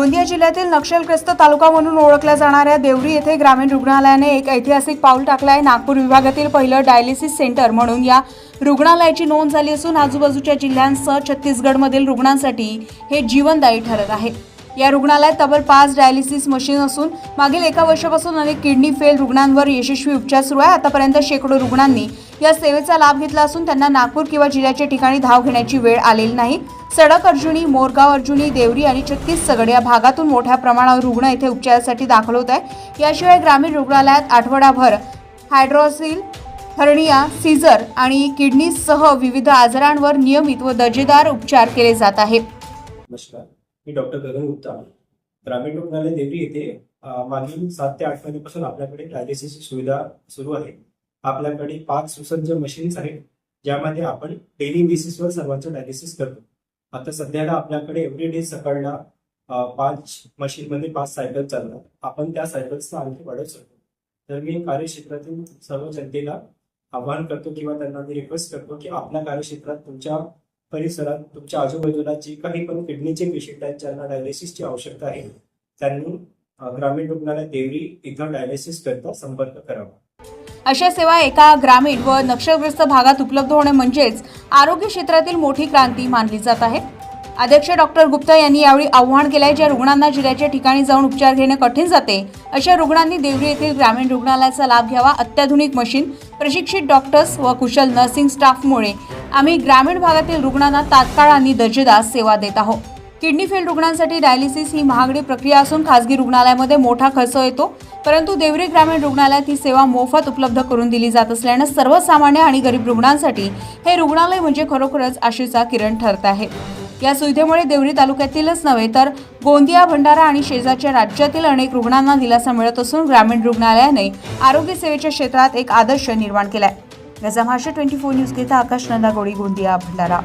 गोंदिया जिल्ह्यातील नक्षलग्रस्त तालुका म्हणून ओळखल्या जाणाऱ्या देवरी येथे ग्रामीण रुग्णालयाने एक ऐतिहासिक पाऊल टाकलं आहे नागपूर विभागातील पहिलं डायलिसिस सेंटर म्हणून या रुग्णालयाची नोंद झाली असून आजूबाजूच्या जिल्ह्यांसह छत्तीसगडमधील रुग्णांसाठी हे जीवनदायी ठरत आहे. या रुग्णालयात तब्बल पाच डायलिसिस मशीन असून मागील एका वर्षापासून अनेक किडनी फेल रुग्णांवर यशस्वी उपचार सुरू आहे. आतापर्यंत शेकडो रुग्णांनी या सेवेचा लाभ घेतला असून त्यांना नागपूर किंवा जिल्ह्याच्या ठिकाणी धाव घेण्याची वेळ आलेली नाही. सडक अर्जुनी मोरगाव अर्जुनी देवरी आणि छत्तीसगड या भागातून मोठ्या प्रमाणावर रुग्ण येथे उपचारासाठी दाखल होत आहे याशिवाय ग्रामीण रुग्णालयात आठवडाभर हायड्रोसिल हर्निया सीझर आणि किडनीसह विविध आजारांवर नियमित व दर्जेदार उपचार केले जात आहेत. नमस्कार मी डॉक्टर गगन गुप्ता. ग्रामीण रुग्णालय देवरी येथे मागील सात ते आठ महिन्यापासून आपल्याकडे डायलिसिसची सुविधा सुरू आहे. आपल्याकडे पाच सुसज्ज मशीन्स आहेत ज्यामध्ये आपण डेली बेसिसवर सर्वांचं डायलिसिस करतो. आता सध्याला आपल्याकडे एव्हरीडे सकाळला पाच मशीनमध्ये पाच सायकल चालतात. आपण त्या सायकल्सला आणखी वाढवू शकतो तर मी कार्यक्षेत्रातील सर्व जनतेला आवाहन करतो किंवा त्यांना मी रिक्वेस्ट करतो की आपल्या कार्यक्षेत्रात तुमच्या परिसरात तुमच्या आजूबाजूला जे काही पण किडनीचे पेशंट आहेत ज्यांना डायलिसिसची आवश्यकता आहे त्यांनी ग्रामीण रुग्णालय देवरी इथं डायलिसिस करता संपर्क करावा. अशा सेवा एका ग्रामीण व नक्षलग्रस्त भागात उपलब्ध होणे म्हणजेच आरोग्य क्षेत्रातील मोठी क्रांती मानली जात आहे. अध्यक्ष डॉक्टर गुप्ता यांनी यावेळी आव्हान केलंय ज्या रुग्णांना जिल्ह्याच्या ठिकाणी जाऊन उपचार घेणे कठीण जाते अशा रुग्णांनी देवरी येथील ग्रामीण रुग्णालयाचा लाभ घ्यावा अत्याधुनिक मशीन प्रशिक्षित डॉक्टर्स व कुशल नर्सिंग स्टाफमुळे आम्ही ग्रामीण भागातील रुग्णांना तात्काळ आणि दर्जेदार सेवा देत आहोत. किडनी फेल रुग्णांसाठी डायलिसिस ही महागडी प्रक्रिया असून खासगी रुग्णालयामध्ये मोठा खर्च येतो. परंतु देवरी ग्रामीण रुग्णालयात ही सेवा मोफत उपलब्ध करून दिली जात असल्यानं सर्वसामान्य आणि गरीब रुग्णांसाठी हे रुग्णालय म्हणजे खरोखरच आशेचा किरण ठरत आहे. या सुविधेमुळे देवरी तालुक्यातीलच नव्हे तर गोंदिया भंडारा आणि शेजारच्या राज्यातील अनेक रुग्णांना दिलासा मिळत असून ग्रामीण रुग्णालयाने आरोग्य सेवेच्या क्षेत्रात एक आदर्श निर्माण केलाय. गजा महाराष्ट्र ट्वेंटी फोर न्यूज घेता आकाश नंदा गोडी गोंदिया भंडारा.